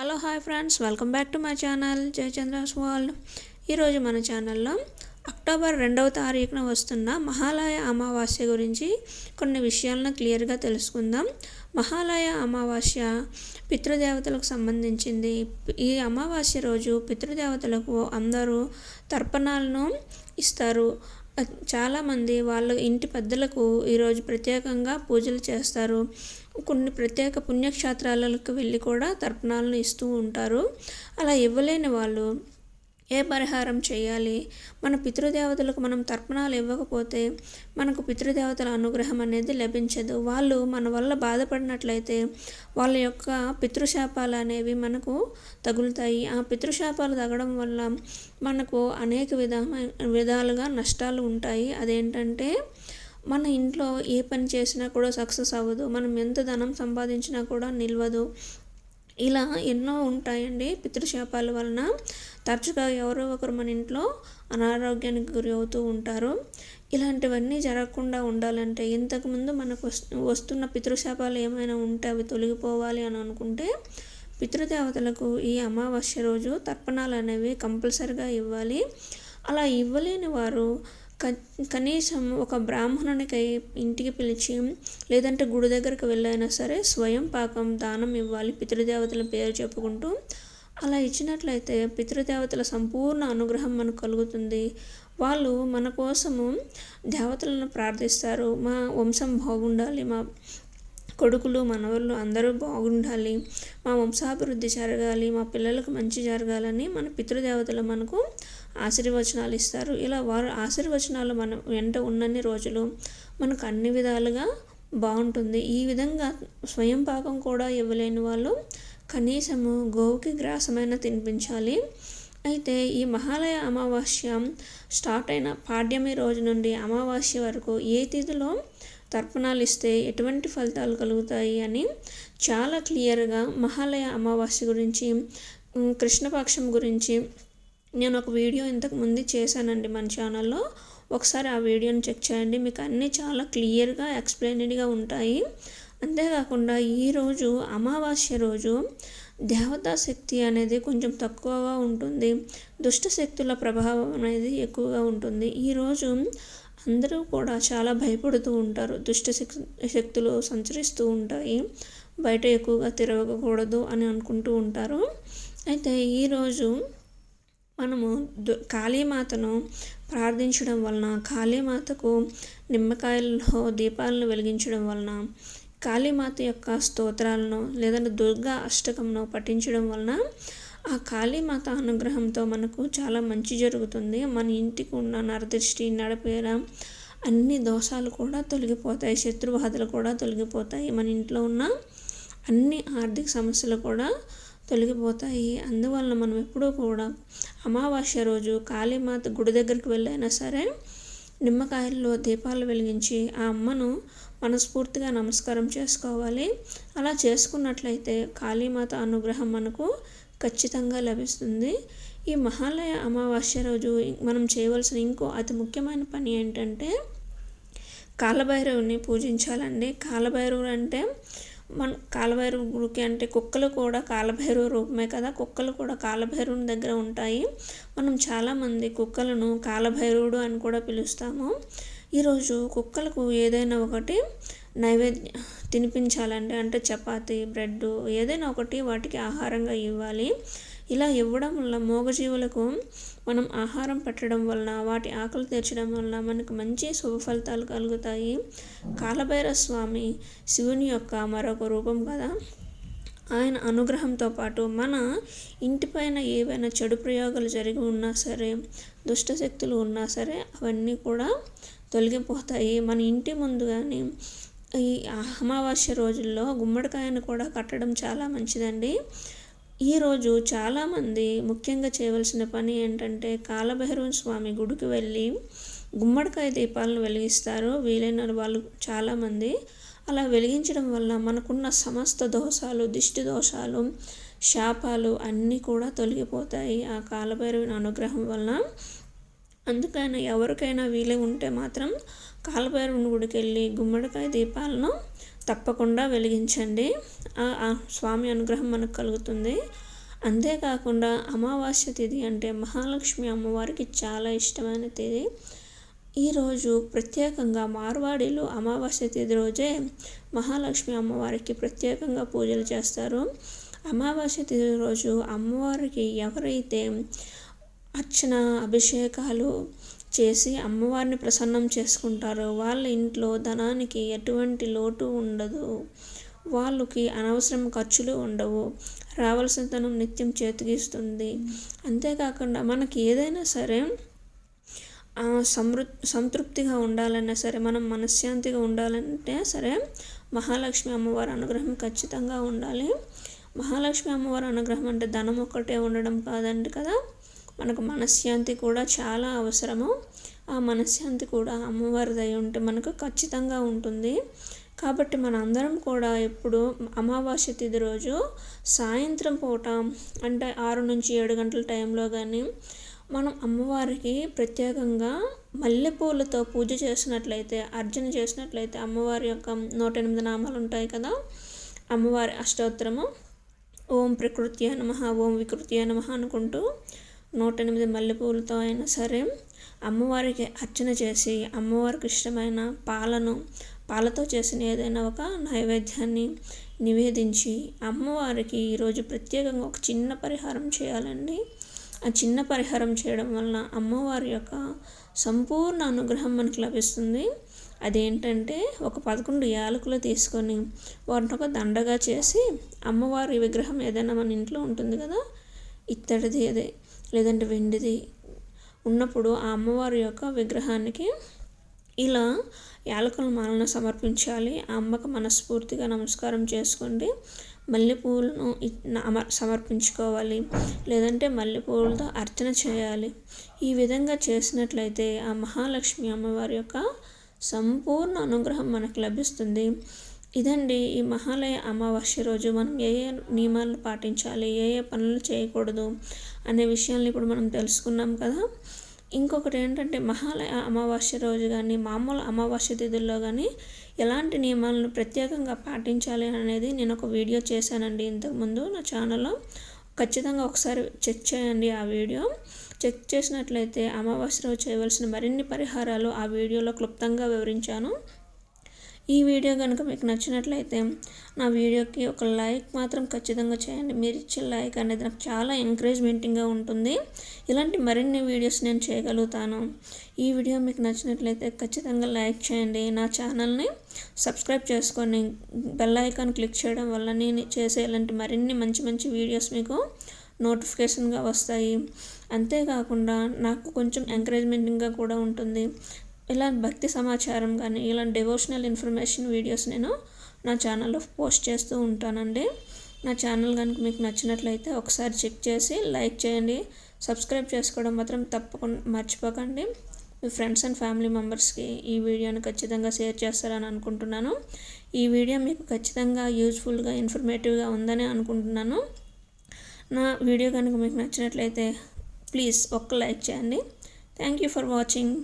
Hello hi friends. Welcome back to my channel Jayachandra's world. ఈరోజు మన ఛానల్లో October రెండవ తారీఖున వస్తున్న మహాలయ అమావాస్య గురించి కొన్ని విషయాలను క్లియర్గా తెలుసుకుందాం. మహాలయ అమావాస్య పితృదేవతలకు సంబంధించింది. ఈ అమావాస్య రోజు పితృదేవతలకు అందరూ తర్పణాలను ఇస్తారు. చాలామంది వాళ్ళ ఇంటి పెద్దలకు ఈరోజు ప్రత్యేకంగా పూజలు చేస్తారు. కొన్ని ప్రత్యేక పుణ్యక్షేత్రాలకు వెళ్ళి కూడా తర్పణాలను ఇస్తూ ఉంటారు. అలా ఇవ్వలేని వాళ్ళు ఏ పరిహారం చేయాలి? మన పితృదేవతలకు మనం తర్పణాలు ఇవ్వకపోతే మనకు పితృదేవతల అనుగ్రహం అనేది లభించదు. వాళ్ళు మన వల్ల బాధపడినట్లయితే వాళ్ళ యొక్క పితృశాపాలు అనేవి మనకు తగులుతాయి. ఆ పితృశాపాలు తగడం వల్ల మనకు అనేక విధమైన విధాలుగా నష్టాలు ఉంటాయి. అదేంటంటే మన ఇంట్లో ఏ పని చేసినా కూడా సక్సెస్ అవ్వదు. మనం ఎంత ధనం సంపాదించినా కూడా నిలవదు. ఇలా ఎన్నో ఉంటాయండి పితృశాపాల వలన. తరచుగా ఎవరో ఒకరు మన ఇంట్లో అనారోగ్యానికి గురి అవుతూ ఉంటారు. ఇలాంటివన్నీ జరగకుండా ఉండాలంటే ఇంతకుముందు మనకు వస్తున్న పితృశాపాలు ఏమైనా ఉంటే అవి తొలగిపోవాలి అని అనుకుంటే పితృదేవతలకు ఈ అమావాస్య రోజు తర్పణాలు అనేవి కంపల్సరిగా ఇవ్వాలి. అలా ఇవ్వలేని వారు కనీసం ఒక బ్రాహ్మణునికి ఇంటికి పిలిచి లేదంటే గుడి దగ్గరికి వెళ్ళైనా సరే స్వయం పాకం దానం ఇవ్వాలి పితృదేవతల పేరు చెప్పుకుంటూ అలా ఇచ్చినట్లయితే పితృదేవతల సంపూర్ణ అనుగ్రహం మనకు కలుగుతుంది. వాళ్ళు మన కోసము దేవతలను ప్రార్థిస్తారు. మా వంశం బాగుండాలి మా కొడుకులు మనవళ్ళు అందరూ బాగుండాలి. మా వంశాభివృద్ధి జరగాలి. మా పిల్లలకు మంచి జరగాలని మన పితృదేవతలు మనకు ఆశీర్వచనాలు ఇస్తారు. ఇలా వారు ఆశీర్వచనాలు మన వెంట ఉన్నన్ని రోజులు మనకు అన్ని విధాలుగా బాగుంటుంది. ఈ విధంగా స్వయం పాకం కూడా ఇవ్వలేని వాళ్ళు కనీసము గోవుకి గ్రాసమైన తినిపించాలి. అయితే ఈ మహాలయ అమావాస్య స్టార్ట్ అయిన పాడ్యమి రోజు నుండి అమావాస్య వరకు ఏ తిథిలో తర్పణాలు ఇస్తే ఎటువంటి ఫలితాలు కలుగుతాయి అని చాలా క్లియర్గా మహాలయ అమావాస్య గురించి కృష్ణపక్షం గురించి నేను ఒక వీడియో ఇంతకు ముందు చేశానండి మన ఛానల్లో. ఒకసారి ఆ వీడియోని చెక్ చేయండి. మీకు అన్నీ చాలా క్లియర్గా ఎక్స్ప్లెయిన్డ్గా ఉంటాయి. అంతేకాకుండా ఈరోజు అమావాస్య రోజు దేవతా శక్తి అనేది కొంచెం తక్కువగా ఉంటుంది. దుష్ట శక్తుల ప్రభావం అనేది ఎక్కువగా ఉంటుంది. ఈరోజు అందరూ కూడా చాలా భయపడుతూ ఉంటారు. దుష్ట శక్తులు సంచరిస్తూ ఉంటాయి. బయట ఎక్కువగా తిరగకూడదు అని అనుకుంటూ ఉంటారు. అయితే ఈరోజు మనము కాళీమాతను ప్రార్థించడం వలన కాళీమాతకు నిమ్మకాయల్లో దీపాలను వెలిగించడం వలన కాళీమాత యొక్క స్తోత్రాలను లేదంటే దుర్గా అష్టకంను పఠించడం వలన ఆ కాళీమాత అనుగ్రహంతో మనకు చాలా మంచి జరుగుతుంది. మన ఇంటికి ఉన్న నరదృష్టి నడపేర అన్ని దోషాలు కూడా తొలగిపోతాయి. శత్రుబాధలు కూడా తొలగిపోతాయి. మన ఇంట్లో ఉన్న అన్ని ఆర్థిక సమస్యలు కూడా తొలగిపోతాయి. అందువలన మనం ఎప్పుడూ కూడా అమావాస్య రోజు కాళీమాత గుడి దగ్గరికి వెళ్ళైనా సరే నిమ్మకాయల్లో దీపాలు వెలిగించి ఆ అమ్మను మనస్ఫూర్తిగా నమస్కారం చేసుకోవాలి. అలా చేసుకున్నట్లయితే కాళీమాత అనుగ్రహం మనకు ఖచ్చితంగా లభిస్తుంది. ఈ మహాలయ అమావాస్య రోజు మనం చేయవలసిన ఇంకో అతి ముఖ్యమైన పని ఏంటంటే కాలభైరవుని పూజించాలండి. కాలభైరవుడు అంటే మన కాలభైరవుడికి అంటే కుక్కలు కూడా కాలభైరవ రూపమే కదా. కుక్కలు కూడా కాలభైరవుని దగ్గర ఉంటాయి. మనం చాలామంది కుక్కలను కాలభైరవుడు అని కూడా పిలుస్తాము. ఈరోజు కుక్కలకు ఏదైనా ఒకటి నైవేద్య తినిపించాలంటే అంటే చపాతి బ్రెడ్ ఏదైనా ఒకటి వాటికి ఆహారంగా ఇవ్వాలి. ఇలా ఇవ్వడం వల్ల మూగజీవులకు మనం ఆహారం పెట్టడం వలన వాటి ఆకలి తీర్చడం వలన మనకు మంచి శుభ ఫలితాలు కలుగుతాయి. కాలభైర స్వామి శివుని యొక్క మరొక రూపం కదా. ఆయన అనుగ్రహంతో పాటు మన ఇంటిపైన ఏవైనా చెడు ప్రయోగాలు జరిగి ఉన్నా సరే దుష్టశక్తులు ఉన్నా సరే అవన్నీ కూడా తొలగిపోతాయి. మన ఇంటి ముందు కానీ ఈ అమావాస్య రోజుల్లో గుమ్మడికాయను కూడా కట్టడం చాలా మంచిదండి. ఈరోజు చాలామంది ముఖ్యంగా చేయవలసిన పని ఏంటంటే కాలభైరవ స్వామి గుడికి వెళ్ళి గుమ్మడికాయ దీపాలను వెలిగిస్తారు. వీలైన వాళ్ళు చాలామంది అలా వెలిగించడం వల్ల మనకున్న సమస్త దోషాలు దిష్టి దోషాలు శాపాలు అన్నీ కూడా తొలగిపోతాయి. ఆ కాలభైరవుని అనుగ్రహం వలన అందుకైనా ఎవరికైనా వీలే ఉంటే మాత్రం కాలభైరవుని గుడికి వెళ్ళి గుమ్మడికాయ దీపాలను తప్పకుండా వెలిగించండి. ఆ స్వామి అనుగ్రహం మనకు కలుగుతుంది. అంతేకాకుండా అమావాస్య తిథి అంటే మహాలక్ష్మి అమ్మవారికి చాలా ఇష్టమైన తిథి. ఈరోజు ప్రత్యేకంగా మార్వాడిలో అమావాస్య తిథి రోజే మహాలక్ష్మి అమ్మవారికి ప్రత్యేకంగా పూజలు చేస్తారు. అమావాస్య తిథి రోజు అమ్మవారికి ఎవరైతే అర్చన అభిషేకాలు చేసి అమ్మవారిని ప్రసన్నం చేసుకుంటారు. వాళ్ళ ఇంట్లో ధనానికి ఎటువంటి లోటు ఉండదు. వాళ్ళకి అనవసరం ఖర్చులు ఉండవు. రావాల్సిన ధనం నిత్యం చేతికిస్తుంది. అంతేకాకుండా మనకి ఏదైనా సరే సమృ సంతృప్తిగా ఉండాలన్నా సరే మనం మనశ్శాంతిగా ఉండాలంటే సరే మహాలక్ష్మి అమ్మవారి అనుగ్రహం ఖచ్చితంగా ఉండాలి. మహాలక్ష్మి అమ్మవారి అనుగ్రహం అంటే ధనం ఒక్కటే ఉండడం కాదండి కదా? మనకు మనశ్శాంతి కూడా చాలా అవసరము. ఆ మనశ్శాంతి కూడా అమ్మవారి దయ ఉంటే మనకు ఖచ్చితంగా ఉంటుంది. కాబట్టి మన అందరం కూడా ఎప్పుడు అమావాస్య తిథి రోజు సాయంత్రం పూట అంటే ఆరు నుంచి ఏడు గంటల టైంలో కానీ మనం అమ్మవారికి ప్రత్యేకంగా మల్లెపూలతో పూజ చేసినట్లయితే అర్చన చేసినట్లయితే అమ్మవారి యొక్క నూట ఎనిమిది నామాలు ఉంటాయి కదా అమ్మవారి అష్టోత్తరము. ఓం ప్రకృతి నమ ఓం వికృతి నమ అనుకుంటూ నూట ఎనిమిది మల్లెపూలతో అయినా సరే అమ్మవారికి అర్చన చేసి అమ్మవారికి ఇష్టమైన పాలను పాలతో చేసిన ఏదైనా ఒక నైవేద్యాన్ని నివేదించి అమ్మవారికి ఈరోజు ప్రత్యేకంగా ఒక చిన్న పరిహారం చేయాలండి. ఆ చిన్న పరిహారం చేయడం వలన అమ్మవారి యొక్క సంపూర్ణ అనుగ్రహం మనకు లభిస్తుంది. అదేంటంటే ఒక పదకొండు యాలకులు తీసుకొని వాటిని ఒక దండగా చేసి అమ్మవారి విగ్రహం ఏదైనా మన ఇంట్లో ఉంటుంది కదా ఇత్తడిది అదే. లేదంటే వెండిది ఉన్నప్పుడు ఆ అమ్మవారి యొక్క విగ్రహానికి ఇలా యాలకుల మాలను సమర్పించాలి. ఆ అమ్మకు మనస్ఫూర్తిగా నమస్కారం చేసుకోండి. మల్లెపూలను సమర్పించుకోవాలి. లేదంటే మల్లెపూలతో అర్చన చేయాలి. ఈ విధంగా చేసినట్లయితే ఆ మహాలక్ష్మి అమ్మవారి యొక్క సంపూర్ణ అనుగ్రహం మనకు లభిస్తుంది. ఇదండి ఈ మహాలయ అమావాస్య రోజు మనం ఏ ఏ నియమాలు పాటించాలి ఏ ఏ పనులు చేయకూడదు అనే విషయాన్ని ఇప్పుడు మనం తెలుసుకున్నాం కదా. ఇంకొకటి ఏంటంటే మహాలయ అమావాస్య రోజు కానీ మామూలు అమావాస్య తిథుల్లో కానీ ఎలాంటి నియమాలను ప్రత్యేకంగా పాటించాలి అనేది నేను ఒక వీడియో చేశానండి ఇంతకుముందు నా ఛానల్లో. ఖచ్చితంగా ఒకసారి చెక్ చేయండి ఆ వీడియో. చెక్ చేసినట్లయితే అమావాస్య రోజు చేయవలసిన మరిన్ని పరిహారాలు ఆ వీడియోలో క్లుప్తంగా వివరించాను. ఈ వీడియో కనుక మీకు నచ్చినట్లయితే నా వీడియోకి ఒక లైక్ మాత్రం ఖచ్చితంగా చేయండి. మీరు ఇచ్చే లైక్ అనేది నాకు చాలా ఎంకరేజ్మెంటింగ్గా ఉంటుంది. ఇలాంటి మరిన్ని వీడియోస్ నేను చేయగలుగుతాను. ఈ వీడియో మీకు నచ్చినట్లయితే ఖచ్చితంగా లైక్ చేయండి. నా ఛానల్ని సబ్స్క్రైబ్ చేసుకొని బెల్ ఐకాన్ క్లిక్ చేయడం వల్ల నేను చేసే ఇలాంటి మరిన్ని మంచి మంచి వీడియోస్ మీకు నోటిఫికేషన్గా వస్తాయి. అంతేకాకుండా నాకు కొంచెం ఎంకరేజ్మెంటింగ్గా కూడా ఉంటుంది. ఇలా భక్తి సమాచారం కానీ ఇలా డివోషనల్ ఇన్ఫర్మేషన్ వీడియోస్ నేను నా ఛానల్లో పోస్ట్ చేస్తూ ఉంటానండి. నా ఛానల్ కనుక మీకు నచ్చినట్లయితే ఒకసారి చెక్ చేసి లైక్ చేయండి. సబ్స్క్రైబ్ చేసుకోవడం మాత్రం తప్పకుండా మర్చిపోకండి. మీ ఫ్రెండ్స్ అండ్ ఫ్యామిలీ మెంబర్స్కి ఈ వీడియోని ఖచ్చితంగా షేర్ చేస్తారని అనుకుంటున్నాను. ఈ వీడియో మీకు ఖచ్చితంగా యూజ్ఫుల్గా ఇన్ఫర్మేటివ్గా ఉందని అనుకుంటున్నాను. నా వీడియో కనుక మీకు నచ్చినట్లయితే ప్లీజ్ ఒక్క లైక్ చేయండి. Thank you for watching